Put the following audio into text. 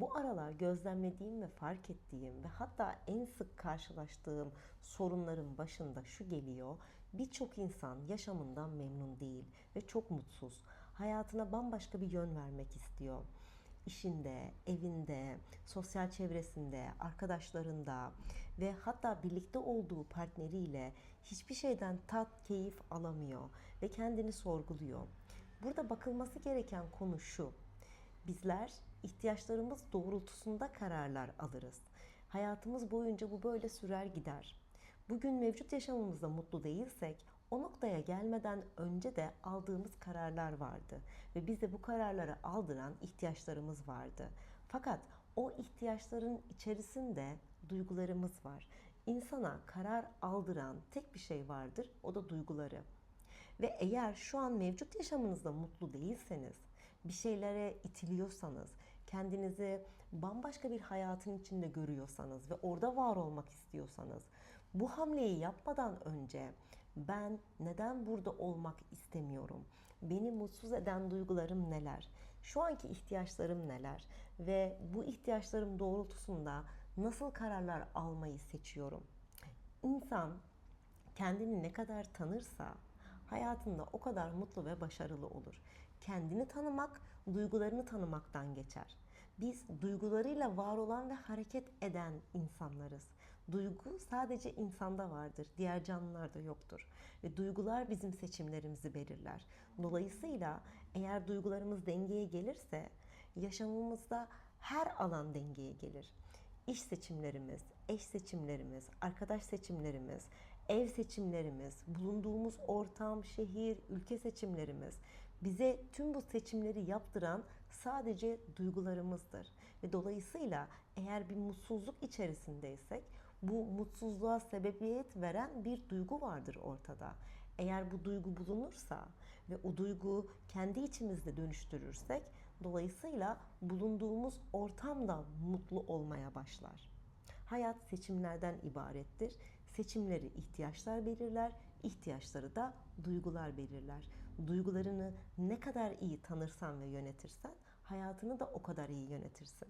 Bu aralar gözlemlediğim ve fark ettiğim ve hatta en sık karşılaştığım sorunların başında şu geliyor. Birçok insan yaşamından memnun değil ve çok mutsuz. Hayatına bambaşka bir yön vermek istiyor işinde, evinde, sosyal çevresinde, arkadaşlarında ve hatta birlikte olduğu partneriyle hiçbir şeyden tat, keyif alamıyor ve kendini sorguluyor. Burada bakılması gereken konu şu. Bizler ihtiyaçlarımız doğrultusunda kararlar alırız. Hayatımız boyunca bu böyle sürer gider. Bugün mevcut yaşamımızda mutlu değilsek o noktaya gelmeden önce de aldığımız kararlar vardı ve bize bu kararları aldıran ihtiyaçlarımız vardı. Fakat o ihtiyaçların içerisinde duygularımız var. İnsana karar aldıran tek bir şey vardır, o da duyguları. Ve eğer şu an mevcut yaşamınızda mutlu değilseniz, bir şeylere itiliyorsanız, kendinizi bambaşka bir hayatın içinde görüyorsanız ve orada var olmak istiyorsanız, bu hamleyi yapmadan önce ben neden burada olmak istemiyorum? Beni mutsuz eden duygularım neler? Şu anki ihtiyaçlarım neler? Ve bu ihtiyaçlarım doğrultusunda nasıl kararlar almayı seçiyorum? İnsan kendini ne kadar tanırsa hayatında o kadar mutlu ve başarılı olur. Kendini tanımak, duygularını tanımaktan geçer. Biz duygularıyla var olan ve hareket eden insanlarız. Duygu sadece insanda vardır, diğer canlılarda yoktur. Ve duygular bizim seçimlerimizi belirler. Dolayısıyla eğer duygularımız dengeye gelirse yaşamımızda her alan dengeye gelir iş seçimlerimiz, eş seçimlerimiz, arkadaş seçimlerimiz, ev seçimlerimiz, bulunduğumuz ortam, şehir, ülke seçimlerimiz bize tüm bu seçimleri yaptıran sadece duygularımızdır. Ve dolayısıyla eğer bir mutsuzluk içerisindeysek bu mutsuzluğa sebebiyet veren bir duygu vardır ortada. Eğer bu duygu bulunursa ve o duygu kendi içimizde dönüştürürsek dolayısıyla bulunduğumuz ortam da mutlu olmaya başlar. Hayat seçimlerden ibarettir. Seçimleri ihtiyaçlar belirler, ihtiyaçları da duygular belirler. Duygularını ne kadar iyi tanırsan ve yönetirsen hayatını da o kadar iyi yönetirsin.